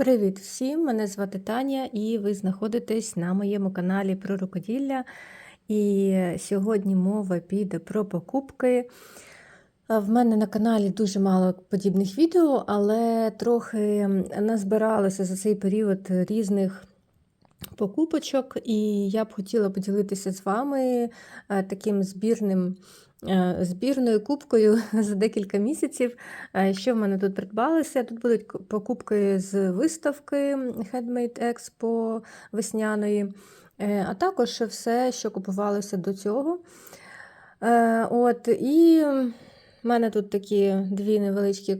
Привіт всім! Мене звати Таня, і ви знаходитесь на моєму каналі про рукоділля. І сьогодні мова піде про покупки. В мене на каналі дуже мало подібних відео, але трохи назбиралося за цей період різних покупочок, і я б хотіла поділитися з вами е, таким збірним. Е, Збірною кубкою за декілька місяців. Е, Що в мене тут придбалося? Тут будуть покупки з виставки Handmade Expo весняної, е, а також все, що купувалося до цього. От, і в мене тут такі дві невеличкі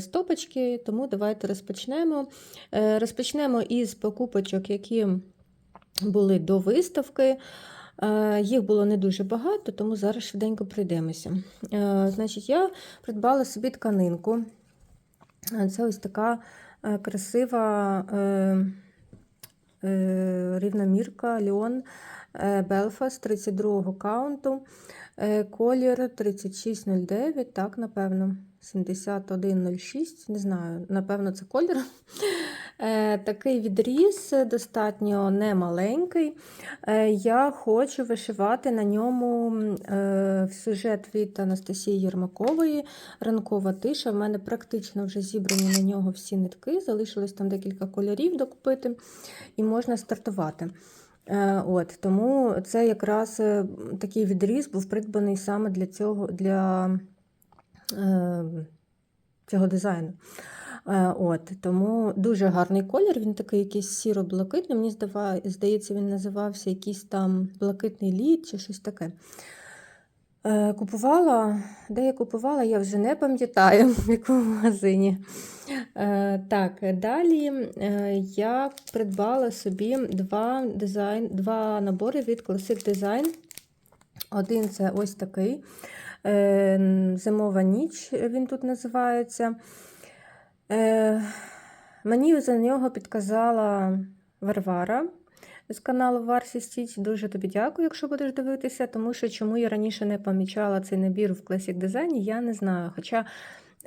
стопочки, тому давайте розпочнемо. Розпочнемо із покупочок, які були до виставки. Е, Їх було не дуже багато, тому зараз швиденько пройдемося. Е, Значить, я придбала собі тканинку. Е, Це ось така красива рівномірка Леон Белфаст 32-го каунту. Колір 3609, так, напевно, 7106, не знаю, напевно, це колір. Е, Такий відріз достатньо немаленький. Е, Я хочу вишивати на ньому е, сюжет від Анастасії Єрмакової. Ранкова тиша. В мене практично вже зібрані на нього всі нитки. Залишилось там декілька кольорів докупити, і можна стартувати. От, тому це якраз такий відріз був придбаний саме для цього, для е, цього дизайну. Е, От, тому дуже гарний колір, він такий якийсь сіро-блакитний. Мені здається, він називався якийсь там блакитний лід чи щось таке. Е, Купувала, де я купувала, я вже не пам'ятаю, в якому магазині. Е, Так, далі я придбала собі два, дизайн, два набори від Classic Design. Один це ось такий Зимова ніч, він тут називається. Е, Мені за нього підказала Варвара з каналу Варсі Стіч. Дуже тобі дякую, якщо будеш дивитися, тому що чому я раніше не помічала цей набір в Classic Design, я не знаю. Хоча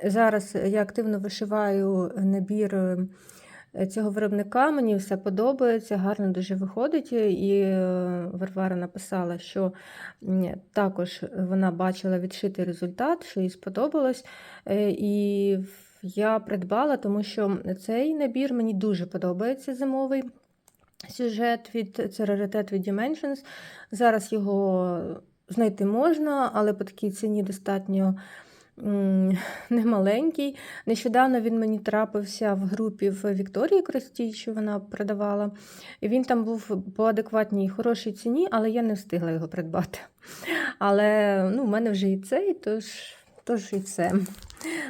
зараз я активно вишиваю набір е, цього виробника, мені все подобається, гарно дуже виходить. І е, Варвара написала, що також вона бачила відшитий результат, що їй сподобалось. Е, І я придбала, тому що цей набір мені дуже подобається зимовий сюжет від це раритет від Dimensions. Зараз його знайти можна, але по такій ціні достатньо немаленький. Нещодавно він мені трапився в групі в Вікторії Кростій, що вона продавала. І він там був по адекватній хорошій ціні, але я не встигла його придбати. Але ну, в мене вже і цей, тож, тож і все.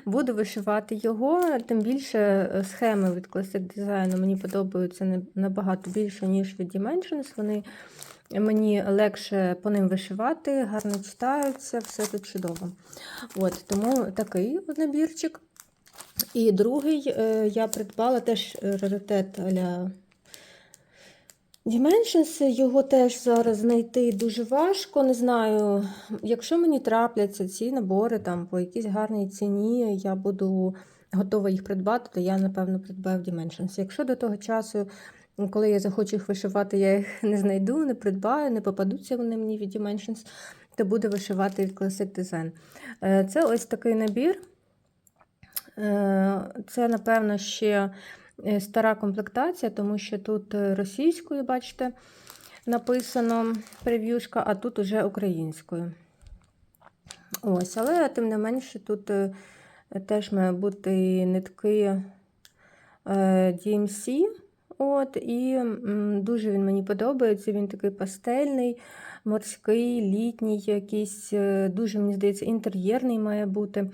Буду вишивати його, тим більше е, схеми від Classic Design мені подобаються набагато більше, ніж від Dimensions. Вони мені легше по ним вишивати, гарно читаються, все тут чудово. От, тому такий набірчик. І другий е, я придбала теж раритет аля Dimensions. Його теж зараз знайти дуже важко. Не знаю, якщо мені трапляться ці набори там по якійсь гарній ціні, я буду готова їх придбати, то я, напевно, придбаю Dimensions. Якщо до того часу, коли я захочу їх вишивати, я їх не знайду, не придбаю, не попадуться вони мені від Dimensions, то буду вишивати від Classic Design. Е, Це ось такий набір. Е, Це, напевно, ще стара комплектація, тому що тут е, російською, бачите, написано прев'юшка, а тут уже українською. Ось, але тим не менше, тут е, теж має бути нитки е, DMC. От, і дуже він мені подобається. Він такий пастельний, морський, літній, якийсь, е, дуже, мені здається, інтер'єрний має бути.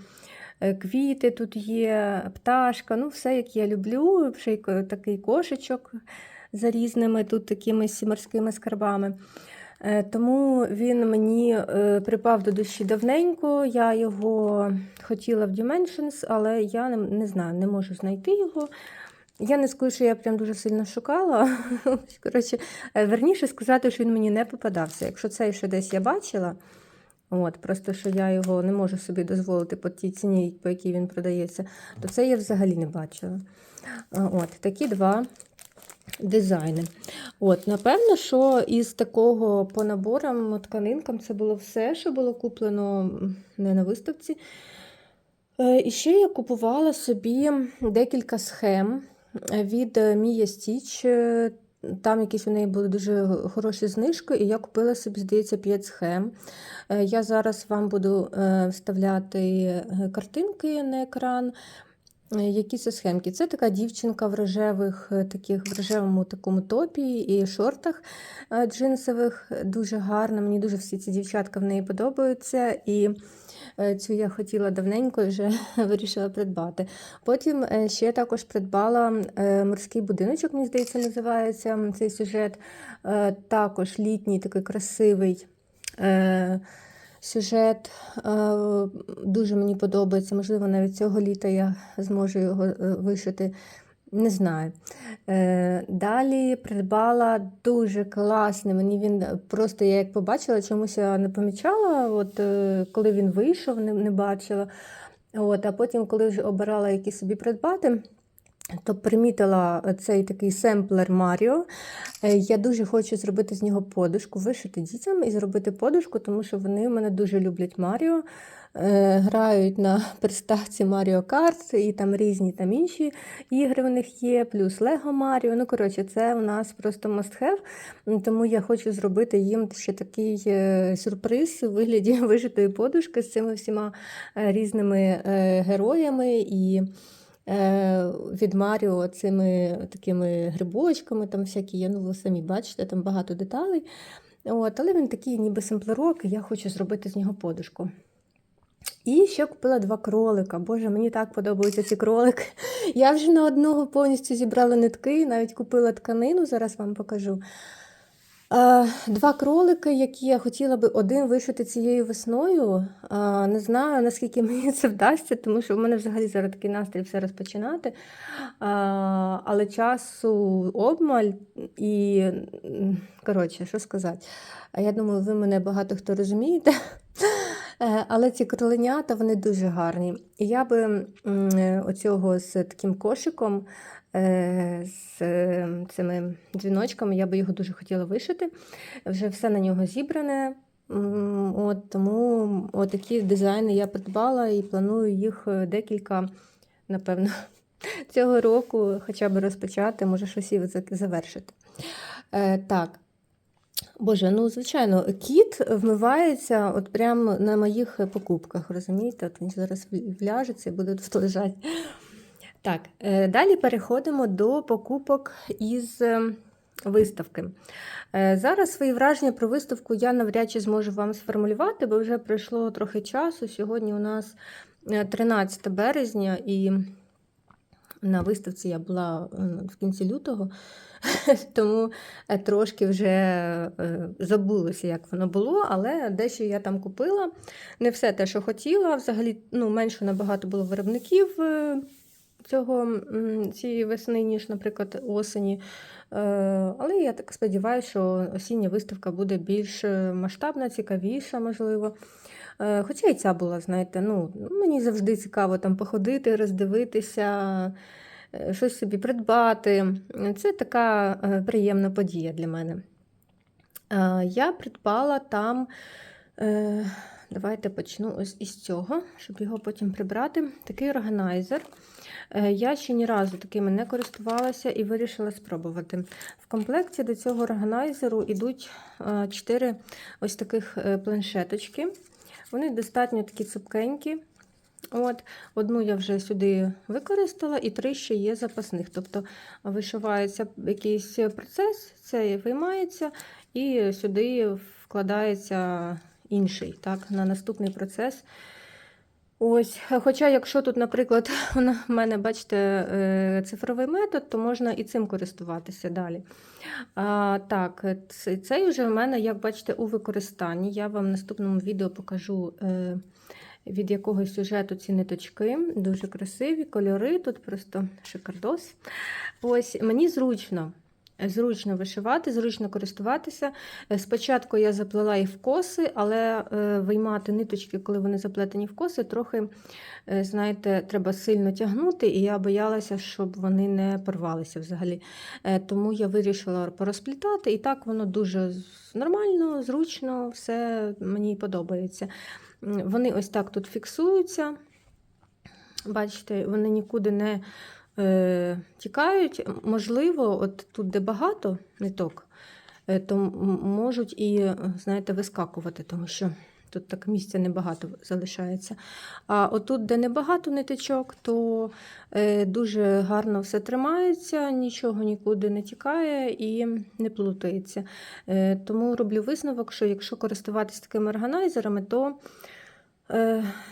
Е, Квіти тут є, пташка, ну все, як я люблю. Ще й такий кошечок за різними тут такими морськими скарбами. Е, Тому він мені е, припав до душі давненько. Я його хотіла в Dimensions, але я не, знаю, не можу знайти його. Я не скажу, що я прям дуже сильно шукала. Коротше, верніше сказати, що він мені не попадався. Якщо цей ще десь я бачила, От, Просто що я його не можу собі дозволити по тій ціні, по якій він продається, то це я взагалі не бачила. От, Такі два дизайни. От, Напевно, що із такого по наборам, тканинкам це було все, що було куплено не на виставці. Е, І ще я купувала собі декілька схем від Stitch. Е, Там якісь у неї були дуже хороші знижки, і я купила собі, здається, 5 схем. Е, Я зараз вам буду е, вставляти е, картинки на екран. Які це схемки? Це така дівчинка в рожевих, таких в рожевому такому топі і шортах джинсових. Дуже гарна. Мені дуже всі ці дівчатка в неї подобаються. І цю я хотіла давненько вже вирішила придбати. Потім е, ще також придбала е, морський будиночок, мені здається, називається цей сюжет. Е, Також літній такий красивий. е, Сюжет е, дуже мені подобається. Можливо, навіть цього літа я зможу його е, вишити. Не знаю. Е, Далі придбала дуже класний. Мені він просто я як побачила, чомусь не помічала, от, е, коли він вийшов, не, не бачила. От, а потім, коли вже обирала які собі придбати, то примітила цей такий семплер Маріо. Е, Я дуже хочу зробити з нього подушку, вишити дітям і зробити подушку, тому що вони мене дуже люблять Маріо. Е, Грають на приставці Маріо Карт і там різні там інші ігри в них є, плюс Лего Маріо. Ну, коротше, це у нас просто must-have. Тому я хочу зробити їм ще такий е, сюрприз у вигляді вишитої подушки з цими всіма е, різними героями і від Маріо цими такими грибочками, там всякі є, ну ви самі бачите, там багато деталей. От, але він такий ніби семплерок, і я хочу зробити з нього подушку. І ще купила два кролика. Боже, мені так подобаються ці кролики. Я вже на одного повністю зібрала нитки, навіть купила тканину, зараз вам покажу. Два кролики, які я хотіла би один вишити цією весною. Не знаю, наскільки мені це вдасться, тому що в мене взагалі зараз такий настрій все розпочинати. Але часу обмаль і, коротше, що сказати. Я думаю, ви мене багато хто розумієте. Е, Але ці кроленята вони дуже гарні. Я би е, оцього з таким кошиком, е, з цими дзвіночками, я би його дуже хотіла вишити. Вже все на нього зібране. От, тому такі дизайни я придбала і планую їх декілька, напевно, цього року хоча б розпочати, може щось і завершити. Так. Боже, ну звичайно, кіт вмивається от прямо на моїх покупках, розумієте? От він зараз вляжеться і буде тут лежати. Так, е, далі переходимо до покупок із е, виставки. Е, Зараз свої враження про виставку я навряд чи зможу вам сформулювати, бо вже пройшло трохи часу. Сьогодні у нас е, 13 березня, і на виставці я була е, в кінці лютого, тому е, трошки вже е, забулося, як воно було, але дещо я там купила. Не все те, що хотіла. Взагалі, ну, менше набагато було виробників цього, цієї весни, ніж, наприклад, осені. Але я так сподіваюся, що осіння виставка буде більш масштабна, цікавіша, можливо. Е, Хоча і ця була, знаєте, ну, мені завжди цікаво там походити, роздивитися, е, щось собі придбати. Це така е, приємна подія для мене. Я придбала там, давайте почну ось із цього, щоб його потім прибрати. Такий органайзер. Я ще ні разу такими не користувалася і вирішила спробувати. В комплекті до цього органайзеру йдуть 4 ось таких планшеточки. Вони достатньо такі цупкенькі. От, Одну я вже сюди використала, і три ще є запасних. Тобто вишивається якийсь процес, це виймається, і сюди вкладається інший так, на наступний процес. Ось, Хоча, якщо тут, наприклад, в мене, бачите, е, цифровий метод, то можна і цим користуватися далі. А, Так, цей вже в мене, як бачите, у використанні. Я вам в наступному відео покажу, е, від якого сюжету ці ниточки. Дуже красиві кольори, тут просто шикардос. Ось, мені зручно. Зручно вишивати, зручно користуватися. Е, Спочатку я заплела їх в коси, але е, виймати ниточки, коли вони заплетені в коси, трохи, е, знаєте, треба сильно тягнути, і я боялася, щоб вони не порвалися взагалі. Тому я вирішила порозплітати, і так воно дуже нормально, зручно, все мені подобається. Вони ось так тут фіксуються. Бачите, вони нікуди не е, тікають. Можливо, от тут, де багато ниток, е, то можуть і, знаєте, вискакувати, тому що тут так місця небагато залишається. А отут, де небагато ниточок, то е, дуже гарно все тримається, нічого нікуди не тікає і не плутається. Тому роблю висновок, що якщо користуватися такими органайзерами, то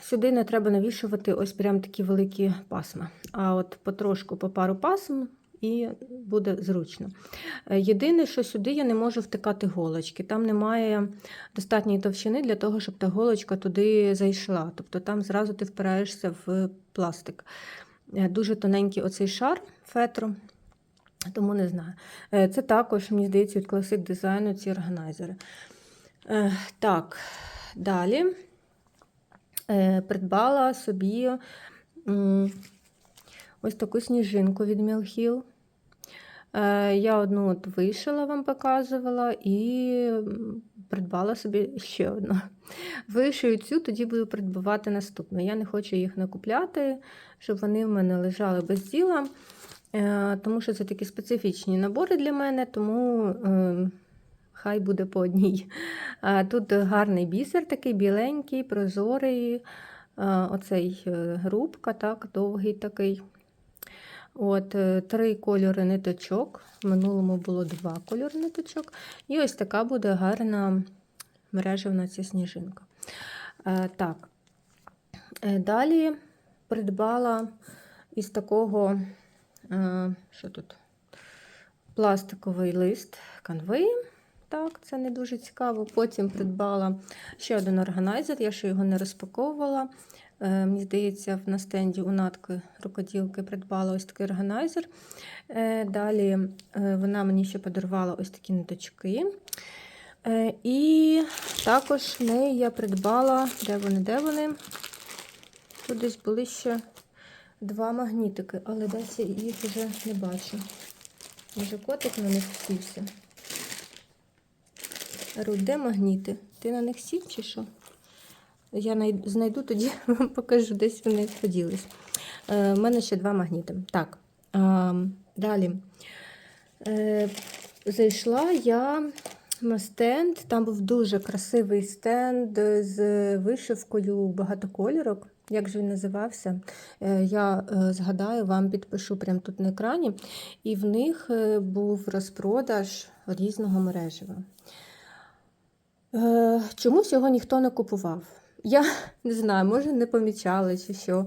Сюди не треба навішувати ось прям такі великі пасма. А от потрошку по пару пасм і буде зручно. Е, Єдине, що сюди я не можу втикати голочки. Там немає достатньої товщини для того, щоб та голочка туди зайшла. Тобто там зразу ти впираєшся в пластик. Е, Дуже тоненький оцей шар фетру. Тому не знаю. Е, Це також, мені здається, від класик дизайну ці органайзери. Е, Так, далі е, придбала собі ось таку сніжинку від Мілхіл. Е, Я одну от вишила, вам показувала, і придбала собі ще одну. Вишию цю, тоді буду придбавати наступну. Я не хочу їх накупляти, щоб вони в мене лежали без діла, е, тому що це такі специфічні набори для мене, тому е, хай буде по одній. Тут гарний бісер, такий біленький, прозорий. Оцей е, грубка, так, довгий такий. От, е, Три кольори ниточок. В минулому було два кольори ниточок. І ось така буде гарна мережевна ця сніжинка. Е, Так. Далі придбала із такого, що тут? Пластиковий лист канви. Так, це не дуже цікаво. Потім придбала ще один органайзер, я ще його не розпаковувала. Е, Мені здається, на стенді у натки рукоділки придбала ось такий органайзер. Е, Далі е, вона мені ще подарувала ось такі ниточки. І також неї я придбала, де вони, де вони? Тут десь були ще два магнітики, але я їх вже не бачу. Може, котик на них сівся. Руль, де магніти? Ти на них сів чи що? Я знайду, тоді вам покажу, десь вони поділись. Е, У мене ще два магніти. Так, а, далі. Е, Зайшла я на стенд. Там був дуже красивий стенд з вишивкою багатокольорок. Як же він називався? Е, Я е, згадаю, вам підпишу прямо тут на екрані. І в них е, був розпродаж різного мережева. Е, Чомусь його ніхто не купував. Я не знаю, може не помічали чи що.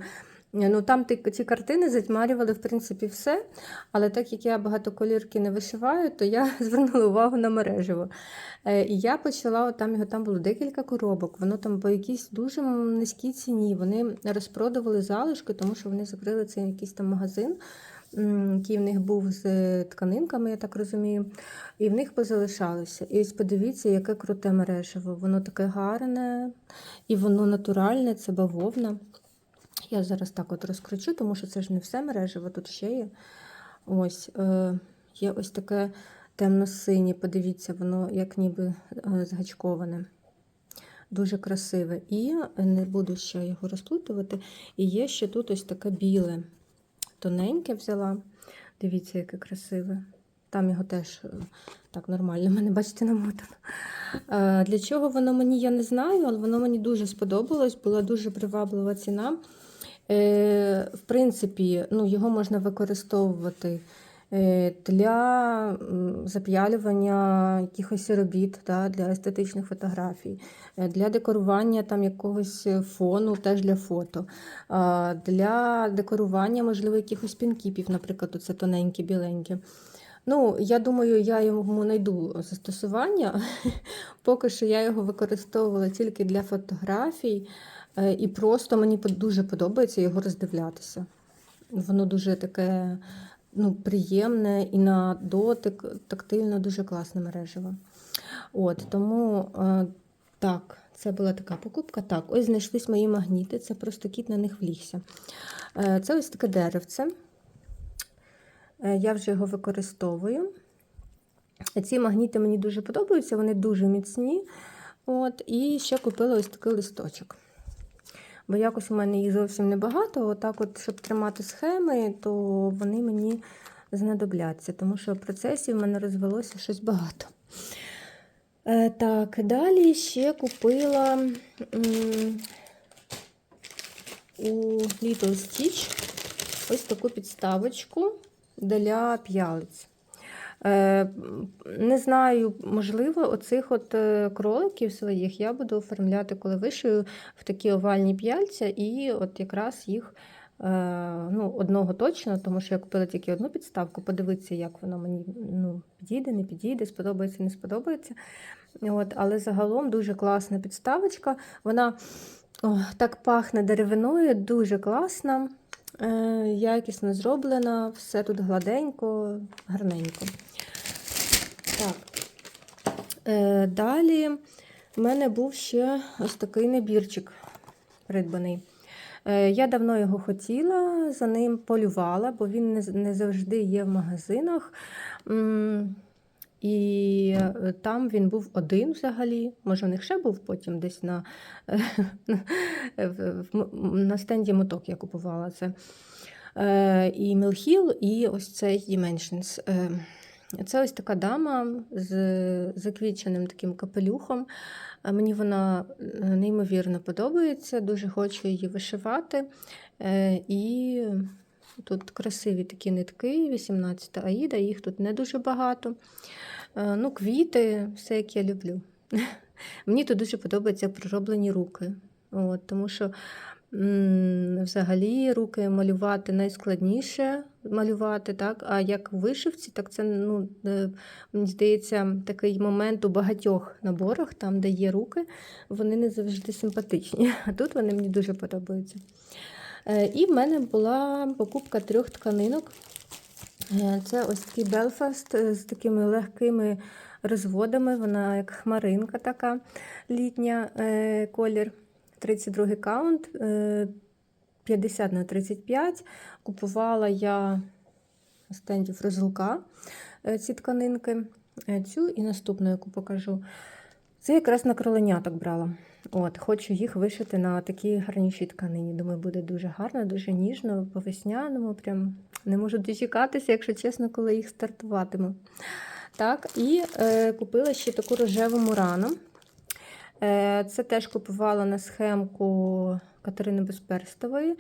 Ну, там ці картини затьмарювали, в принципі, все. Але так як я багатоколірки не вишиваю, то я звернула увагу на мережево. Е, І я почала, там його там було декілька коробок, воно там по якійсь дуже низькій ціні. Вони розпродавали залишки, тому що вони закрили цей якийсь там магазин, який в них був з тканинками, я так розумію. І в них позалишалося. І ось подивіться, яке круте мережево. Воно таке гарне, і воно натуральне, це бавовна. Я зараз так от розкручу, тому що це ж не все мережево, тут ще є. Ось е, є ось таке темно-синє, подивіться, воно як ніби е, згачковане. Дуже красиве. І не буду ще його розплутувати. І є ще тут ось таке біле. Тоненьке взяла. Дивіться, яке красиве. Там його теж е, так нормально, мене, бачите, намотано. Е, Для чого воно мені, я не знаю, але воно мені дуже сподобалось, була дуже приваблива ціна. Е, В принципі, ну, його можна використовувати для м, зап'ялювання якихось робіт, да, для естетичних фотографій, е, для декорування там якогось фону, теж для фото, для декорування, можливо, якихось пінкіпів, наприклад, оце тоненькі, біленькі. Ну, я думаю, я йому знайду застосування. Поки що я його використовувала тільки для фотографій, е, і просто мені дуже подобається його роздивлятися. Воно дуже таке ну, приємне і на дотик, тактильно дуже класне мережево. От, тому е, так, це була така покупка. Так, ось знайшлись мої магніти, це просто кіт на них влігся. Е, це ось таке деревце. Е, я вже його використовую. Ці магніти мені дуже подобаються, вони дуже міцні. От, І ще купила ось такий листочок. Бо якось у мене їх зовсім небагато. Отак, от, щоб тримати схеми, то вони мені знадобляться, тому що в процесі в мене розвелося щось багато. Е, так, далі ще купила у Little Stitch ось таку підставочку для п'ялиць. Е, Не знаю, можливо, оцих от е, кроликів своїх я буду оформляти, коли вишию в такі овальні п'яльця, і от якраз їх е, ну, одного точно, тому що я купила тільки одну підставку, подивитися, як воно мені ну, підійде, не підійде, сподобається, не сподобається. От, Але загалом дуже класна підставочка. Вона о, так пахне деревиною, дуже класна. Е, якісно зроблена, все тут гладенько, гарненько. Так. Е, далі в мене був ще ось такий набірчик придбаний. Е, я давно його хотіла, за ним полювала, бо він не, не завжди є в магазинах. І е, там він був один взагалі. Може, у них ще був потім десь на, в- на стенді моток я купувала це. Е, І Мілхіл, і ось цей Dimensions. Е, Це ось така дама з заквіченим таким капелюхом. Е, Мені вона е, неймовірно подобається, дуже хочу її вишивати. Е, І тут красиві такі нитки, 18 аїда, їх тут не дуже багато. Е, Ну, квіти, все як я люблю. Мені тут дуже подобаються пророблені руки. От, тому що взагалі руки малювати найскладніше малювати, так? а як в вишивці, так це, ну, е, мені здається, такий момент у багатьох наборах, там, де є руки, вони не завжди симпатичні. А тут вони мені дуже подобаються. Е, І в мене була покупка трьох тканинок. Е, Це ось такий Белфаст з такими легкими розводами. Вона як хмаринка така літня е, колір. 32 каунт, е, 50 на 35. Купувала я на стенді Фризлка е, ці тканинки. Цю і наступну, яку покажу. Це якраз на кроленяток брала. От, Хочу їх вишити на такій гарнішій тканині. Думаю, буде дуже гарно, дуже ніжно, по весняному. Прям не можу дочекатися, якщо чесно, коли їх стартуватиму. Так, і е, купила ще таку рожеву мурану. Е, це теж купувала на схемку Катерини Безперстової.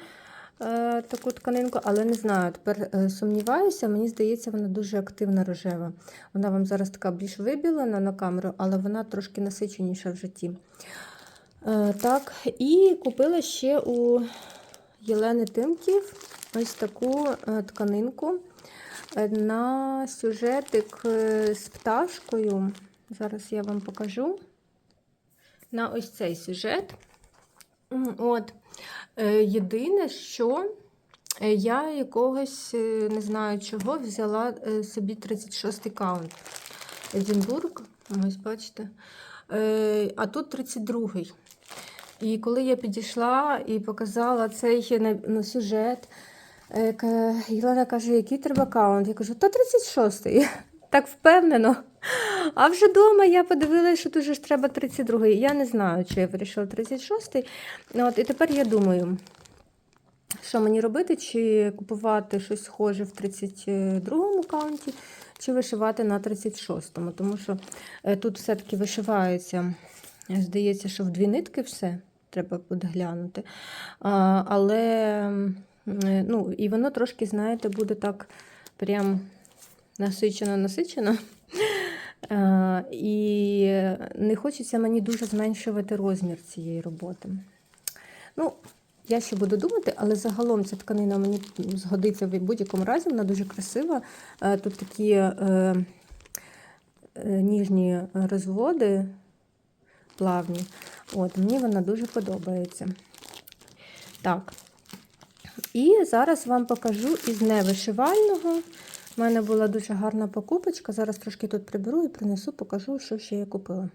Е, Таку тканинку, але не знаю, тепер е, сумніваюся, мені здається, вона дуже активна рожева. Вона вам зараз така більш вибілена на камеру, але вона трошки насиченіша в житті. Е, Так, і купила ще у Єлени Тимків ось таку тканинку на сюжетик з пташкою. Зараз я вам покажу. На ось цей сюжет. От. Е, Єдине, що е, я якогось, е, не знаю чого, взяла собі 36-й каунт. Единбург, ось бачите. А тут 32-й. І коли я підійшла і показала цей на- сюжет, Єлена каже, який треба каунт? Я кажу, та 36-й. Так впевнено. А вже вдома я подивилася, що дуже ж треба 32-й. Я не знаю, чи я вирішила 36-й. Ну, От, і тепер я думаю, що мені робити, чи купувати щось схоже в 32-му каунті, чи вишивати на 36-му. Тому що е, тут все-таки вишивається, здається, що в дві нитки все треба буде глянути. А, але е, ну, і воно трошки, знаєте, буде так прям насичено-насичено. Е, І не хочеться мені дуже зменшувати розмір цієї роботи. Ну, я ще буду думати, але загалом ця тканина мені згодиться в будь-якому разі, вона дуже красива. Е, Тут такі е, е, ніжні розводи плавні. От, мені вона дуже подобається. Так. І І зараз вам покажу із невишивального. У мене була дуже гарна покупочка. Зараз трошки тут приберу і принесу, покажу, що ще я купила.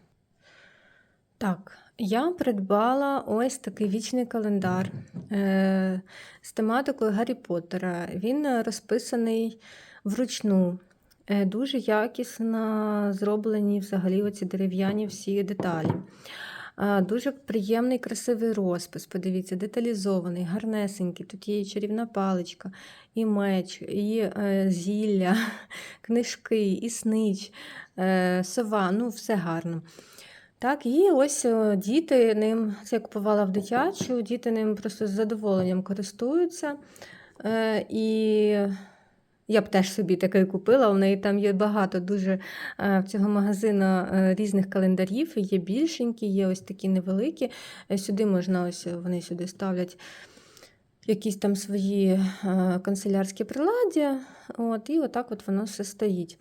Так, я придбала ось такий вічний календар е, з тематикою Гаррі Поттера. Він розписаний вручну. Е, дуже якісно зроблені взагалі оці дерев'яні всі деталі. Дуже приємний, красивий розпис. Подивіться, деталізований, гарнесенький. Тут є і чарівна паличка, і меч, і е, зілля, книжки, і снич, е, сова. Ну, все гарно. Так, і ось е, діти ним, це я купувала в дитячу, діти ним просто з задоволенням користуються. І я б теж собі такий купила. У неї там є багато дуже е, в цього магазину е, різних календарів. Є більшенькі, є ось такі невеликі. Е, Сюди можна ось вони сюди ставлять якісь там свої канцелярські приладдя. От, і отак от воно все стоїть.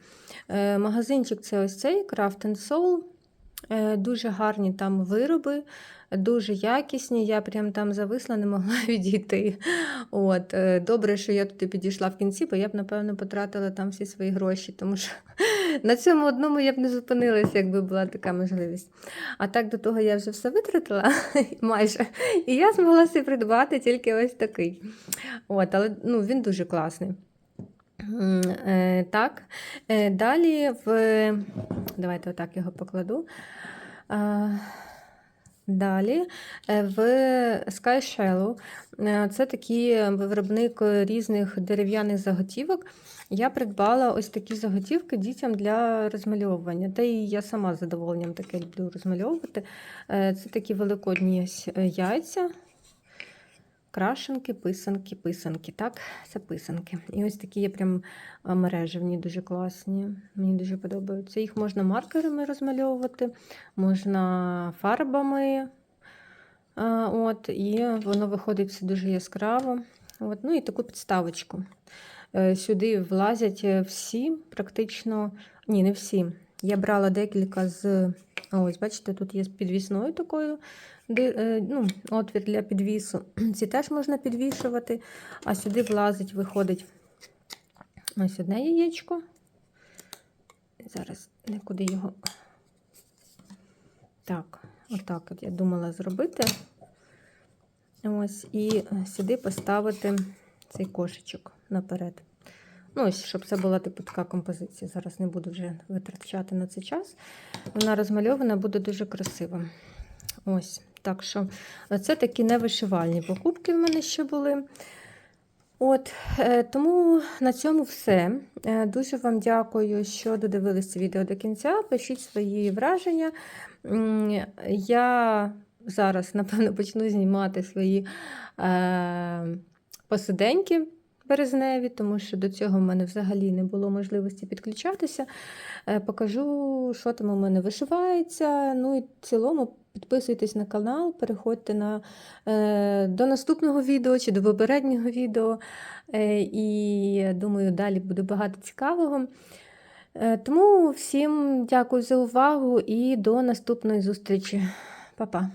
Магазинчик це ось цей Craft and Soul. Дуже гарні там вироби, дуже якісні. Я прям там зависла, не могла відійти. От, е, Добре, що я туди підійшла в кінці, бо я б, напевно, потратила там всі свої гроші, тому що на цьому одному я б не зупинилася, якби була така можливість. А так до того я вже все витратила майже. І я змогла собі придбати тільки ось такий. От, Але ну, він дуже класний. Е, Так, Е, далі в. Давайте отак його покладу. Далі е, в Sky Shallow. Е, Це такий виробник різних дерев'яних заготівок. Я придбала ось такі заготівки дітям для розмальовування. Та і я сама з задоволенням таке люблю розмальовувати. Е, Це такі великодні яйця. Крашенки, писанки, писанки. Так, це писанки. І ось такі є прям а, мережевні, дуже класні. Мені дуже подобаються. Їх можна маркерами розмальовувати, можна фарбами. От, І воно виходить все дуже яскраво. От, ну і таку підставочку. Е, Сюди влазять е, всі, практично, ні, не всі. Я брала декілька з. Ось, бачите, тут є з підвісною такою ну, отвір для підвісу. Ці теж можна підвішувати, а сюди влазить, виходить ось одне яєчко. Зараз нікуди його. Так, отак от я думала зробити. Ось, і сюди поставити цей кошечок наперед. Ну, ось, щоб це була типу така композиція. Зараз не буду вже витрачати на цей час. Вона розмальована, буде дуже красиво. Ось, так що це такі невишивальні покупки в мене ще були. От, е, тому на цьому все. Е, Дуже вам дякую, що додивилися відео до кінця. Пишіть свої враження. Я зараз, напевно, почну знімати свої е, посиденьки березневі, тому що до цього в мене взагалі не було можливості підключатися. Е, Покажу, що там у мене вишивається. Ну і в цілому підписуйтесь на канал, переходьте на, е, до наступного відео чи до попереднього відео. Е, і думаю, далі буде багато цікавого. Е, Тому всім дякую за увагу і до наступної зустрічі. Па-па!